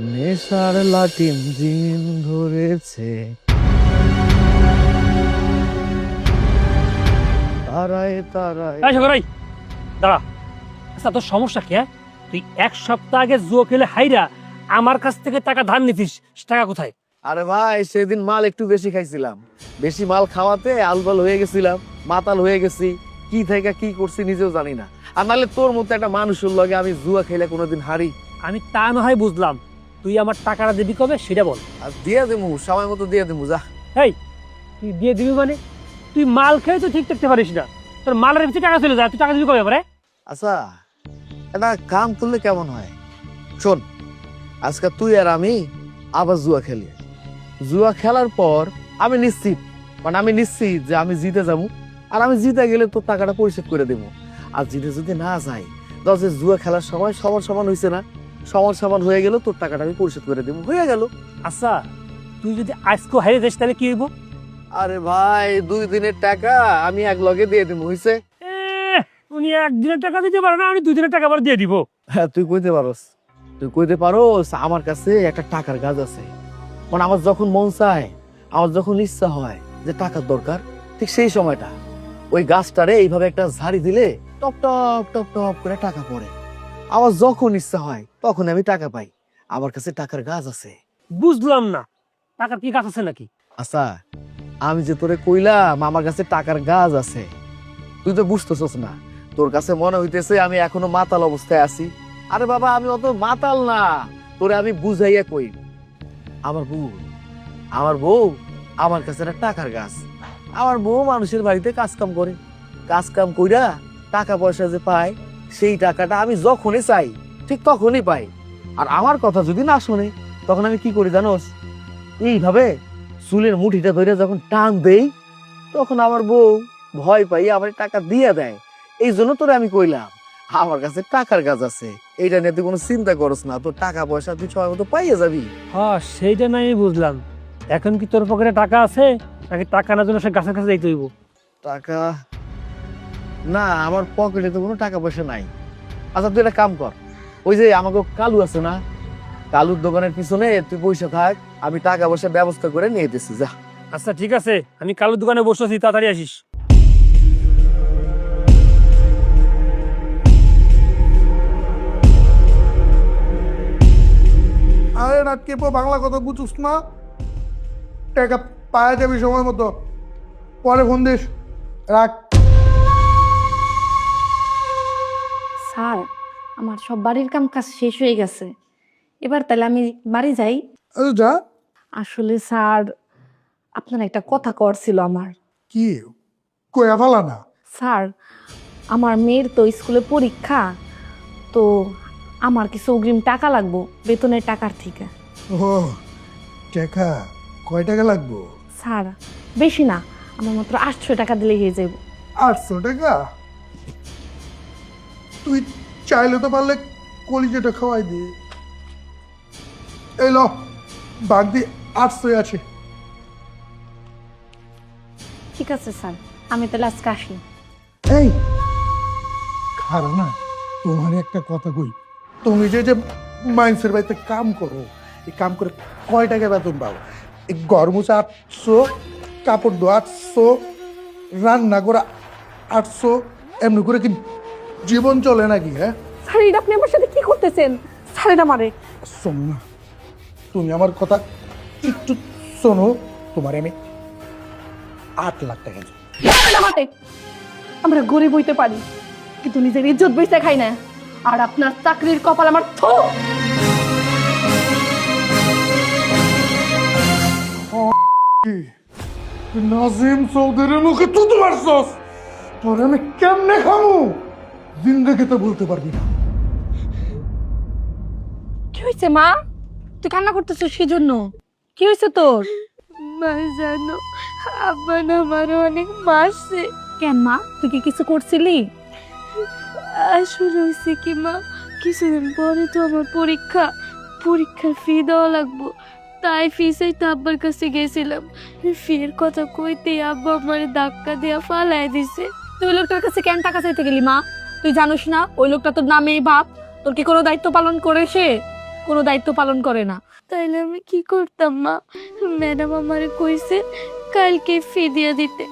নেশার লাটিম জিন ধরেছে। তারায় তারায় এই শঙ্কর, দাঁড়া। আচ্ছা তোর সমস্যা কি হ্যাঁ? তুই এক সপ্তাহ আগে জুয়ো খেলে হাইরা আমার কাছ থেকে টাকা ধার নিতিস সে টাকা কোথায়? আরে ভাই সেদিন মাল একটু বেশি খাইছিলাম। বেশি মাল খাওয়াতে আলবাল হয়ে গেছিলাম মাতাল হয়ে গেছি। কি থেকে কি করছি নিজেও জানি না। আর নাহলে তোর মতো একটা মানুষের লগে আমি জুয়া খেলে কোনোদিন হারি? আমি তা না হয় বুঝলাম। তুই আমার টাকাটা দিবি কবে? সেটা বল। আর দিয়ে দেবো সময় মতো দিয়ে দেবো যা। এই তুই দিয়ে দিবি মানে? তুই মাল খেয়ে তো ঠিক থাকতে পারিস না। তোর মালের ভিতরে টাকা চলে যায় তুই টাকা দিবি কবে এবারে? আচ্ছা এটা কাম করলে কেমন হয়? শোন আজকে তুই আর আমি আবার জুয়া খেলি। জুয়া খেলার পর আমি নিশ্চিত মানে আমি নিশ্চিত যে আমি জিতে যাব আর আমি জিতে গেলে তোর টাকাটা পরিশোধ করে দেবো। আর জিতে যদি না যাই যে জুয়া খেলার সময় সমান সমান হয়েছে না। সমান সমান হয়ে গেল তোর টাকাটা আমি পরিশোধ করে দেবো। হয়ে গেল। আচ্ছা তুই যদি আজকে হারিয়ে যাস তাহলে কি হইব? আরে ভাই দুই দিনের টাকা আমি এক লগে দিয়ে দেবো হয়েছে এ, উনি একদিনের টাকা দিতে পারে না আমি দুই দিনের টাকা আবার দিয়ে দিব। হ্যাঁ তুই কইতে পারোস। তুই কইতে পারোস আমার কাছে একটা টাকার গাছ আছে। মানে আমার যখন মন চায় আমার যখন ইচ্ছা হয় যে টাকার দরকার ঠিক সেই সময়টা ওই গাছটারে এইভাবে একটা ঝাড়ি দিলে টপ টপ টপ টপ করে টাকা পড়ে। আমার যখন ইচ্ছা হয় তখন আমি টাকা পাই। আমার কাছে টাকার গাছ আছে। বুঝলাম না। টাকার কি কাজ আছে নাকি? আচ্ছা আমি যে তোরে কইলাম আমার কাছে টাকার গাছ আছে। তুই তো বুঝতেছস না। তোর কাছে মনে হইতেছে আমি এখনও মাতাল অবস্থায় আছি। আরে বাবা আমি অত মাতাল না। তোরে আমি বুঝাইয়া কই। আমার বউ আমার বউ আমার কাছে একটা টাকার গাছ। আমার বউ মানুষের বাড়িতে কাজ কাম করে। কাজ কাম কইরা টাকা পয়সা যে পায় সেই টাকাটা আমি যখনই চাই ঠিক তখনই পাই। আর আমার কথা যদি না শুনে তখন আমি কি করি জানোস? এইভাবে চুলের মুঠিটা ধরে যখন টান দেই তখন আমার বউ ভয় পাই আমার টাকা দিয়ে দেয়। এই জন্য তোরে আমি কইলাম আমার কাছে টাকার কাজ আছে। এইটা নিয়ে তুই কোনো চিন্তা করস না তোর টাকা পয়সা তুই সময় মতো পাইয়ে যাবি। হ্যাঁ সেইটা নাই বুঝলাম। এখন কি তোর পকেটে টাকা আছে? নাকি টাকা না জন্য সে গাছের কাছে যাইতে হইব? টাকা না আমার পকেটে তো কোনো টাকা পয়সা নাই। আচ্ছা তুই একটা কাম কর। ওই যে আমাকে কালু আছে না কালুর দোকানের পিছনে তুই পয়সা থাক আমি টাকা পয়সা ব্যবস্থা করে নিয়ে দিচ্ছি যা। আচ্ছা ঠিক আছে। আমি কালুর দোকানে বসেছি তাড়াতাড়ি আসিস। আরে নাটকে পো বাংলা কথা বুঝুস না? টাকা পাওয়া যাবি সময় মতো। পরে ফোন দিস। রাখ। স্যার আমার সব বাড়ির কাম কাজ শেষ হয়ে গেছে। এবার তাহলে আমি বাড়ি যাই। যা। আসলে স্যার আপনার একটা কথা করছিল আমার। কি? কয়া ফেলা না। স্যার আমার মেয়ের তো স্কুলে পরীক্ষা তো আমার কিছু অগ্রিম টাকা লাগবো বেতনের টাকার থেকে। ও টাকা? কয় টাকা লাগবো? স্যার বেশি না আমার মাত্র আটশো টাকা দিলে হয়ে যাব আটশো টাকা? তুই চাইলে তো পারলে কলিজাটা খাওয়াই দি। এই ল বাগ দিয়ে আটশোই আছে। ঠিক আছে স্যার। আমি তাহলে আজকে আসি। এই খারা না তোমার একটা কথা কই। তুমি যে যে মাইন্সের বাড়িতে কাম করো এই কাম করে কয় টাকা বেতন পাও? এই গরমুচা আটশো কাপড় দো আটশো রান্না করা আটশো এমনি করে কি জীবন চলে নাকি হ্যাঁ? স্যার এটা আপনি আমার সাথে কি করতেছেন? স্যার এটা মারে শোনো না তুমি আমার কথা একটু শোনো তোমার আমি আট লাখ টাকা দিই। আমরা গরিব হইতে পারি কিন্তু নিজের ইজ্জত বেঁচে খাই না। আর আপনার চাকরির কপাল আমার থো। নাজিম চৌধুরীর মুখে তুই তো মারছস? তোর আমি কেমনে খামু? জিন্দগি তো বলতে পারবি না। কি হয়েছে মা? তুই কান্না করতেছিস সেই জন্য কি হয়েছে তোর? মা জানো আব্বা না আমার অনেক মারছে। কেন মা? তুই কি কিছু করছিলি? আসলে হয়েছে কি মা কিছুদিন পরে তো আমার পরীক্ষা পরীক্ষার ফি দেওয়া লাগবো। তাই ফি চাইতে আব্বার কাছে গেছিলাম। ফির কথা কইতেই আব্বা আমার ধাক্কা দিয়া ফালাই দিছে। তুই লোকটার কাছে কেন টাকা চাইতে গেলি মা? তুই জানিস না ওই লোকটা তোর নামেই বাপ। তোর কি কোনো দায়িত্ব পালন করে সে? কোনো দায়িত্ব পালন করে না। তাইলে আমি কি করতাম মা? ম্যাডাম আমারে কইছে কালকে ফি দিয়ে দিতে।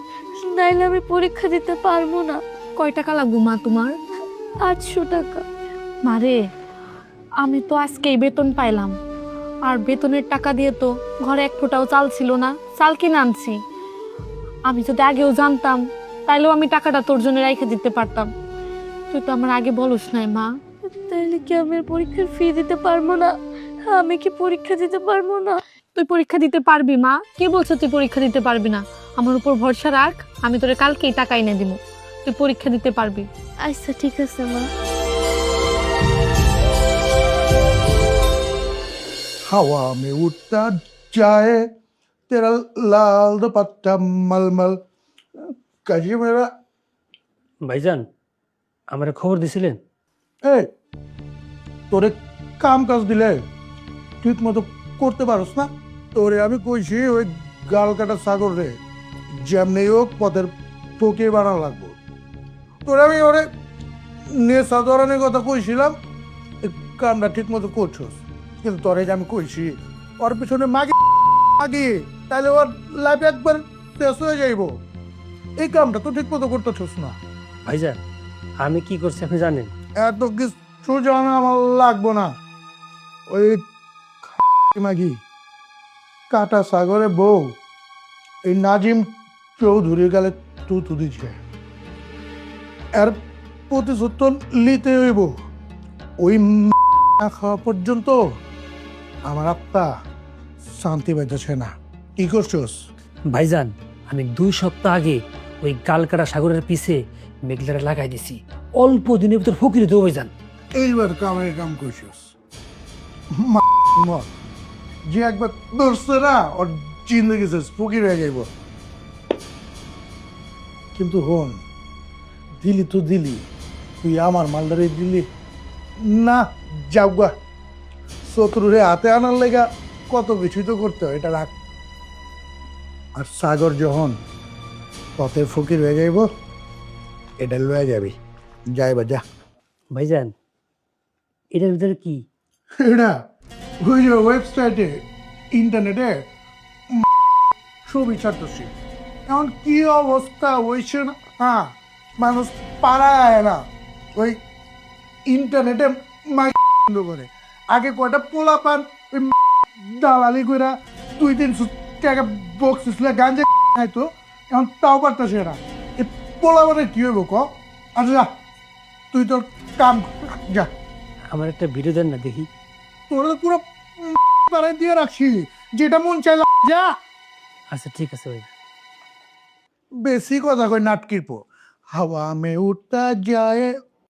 নাইলে আমি পরীক্ষা দিতে পারব না। কয় টাকা লাগবো মা তোমার? আটশো টাকা। মারে আমি তো আজকেই বেতন পাইলাম। আর বেতনের টাকা দিয়ে তো ঘরে এক ফোঁটাও চাল ছিল না চাল কিনে আনছি। আমি যদি আগেও জানতাম তাইলেও আমি টাকাটা তোর জন্য রেখে দিতে পারতাম। তুই তো আমার আগে বলস নাই মা। তাহলে কি আমি পরীক্ষার ফি দিতে পারব না? আমি কি পরীক্ষা দিতে পারব না? তুই পরীক্ষা দিতে পারবি মা। কে বলছে তুই পরীক্ষা দিতে পারবি না? আমার উপর ভরসা রাখ আমি তোরে কালকেই টাকা এনে দিব। তুই পরীক্ষা দিতে পারবি। আচ্ছা ঠিক আছে মা। হাওয়া মে উঠতা যায় তেরা লাল দোপাট্টা মলমল। কাজী মেরা ভাইজান আমার খবর দিছিলেন? এই তোরে কাম কাজ দিলে ঠিক মতো করতে পারস না? তোরে আমি কইছি ওই গাল কাটা সাগর রে যেমনি হোক পথের ফকির বানানো লাগবো। তোরে আমি ওরে নেশা ধরনের কথা কইছিলাম কামটা ঠিক মতো করছস। কিন্তু তোরে যে আমি কইছি ওর পিছনে মাগি মাগি তাহলে ওর লাইফ একবার শেষ হয়ে যাইব। এই কামটা তো ঠিক মতো করতেছস না। ভাইজান আমি কি করছি আপনি জানেন? এত কিছু জানা আমার লাগবো না। ওই মাগি কাটা সাগরে বউ এই নাজিম চৌধুরীর গালে তু তু দিচ্ছে। এর প্রতিশোধ নিতে হইব। ওই না খাওয়া পর্যন্ত আমার আত্মা শান্তি পাইতেছে না। কি করছোস? ভাইজান আমি দুই সপ্তাহ আগে ওই গালকাটা সাগরের পিছে মেঘলারে লাগাই দিছি। অল্প দিনের ভিতর ফকিরে দেবো যান। এইবার কামের কাম করছিস যে একবার ধরছে না, ওর জিন্দগি শেষ, ফকির হয়ে যাইব। কিন্তু হন, দিলি তো দিলি, তুই আমার মালদারে দিলি। না যাওগা শত্রুরে হাতে আনার লেগা কত কিছুই তো করতে হয়, এটা রাখ। আর সাগর যখন পথে ফকির হয়ে যাইব এটা লয়ে যাবি। যাইবা যা। ভাইজান এটার ভিতরে কি? এটা ওই যে ওয়েবসাইটে ইন্টারনেটে ছবি ছাড়তেছি। এখন কি অবস্থা হয়েছে না? হ্যাঁ মানুষ পাড়ায় না। ওই ইন্টারনেটে বন্ধ করে। আগে কয়টা পোলা পান ওই দালালি করে দুই তিনশো টাকা বক্স ছিল গাঞ্জা খাইতো এখন তাও পারতেছে না। এই পোলা মানে কি হইব ক? আচ্ছা যা তুই তোর কাম যা। আমার একটা ভিডিও দেন না দেখি। তোরা তো পুরো বাড়াই দিয়ে রাখছি যেটা মন চাই যা। আচ্ছা ঠিক আছে ভাই। বেশি কথা কই নাটকির পো হাওয়া মে উঠতা যায়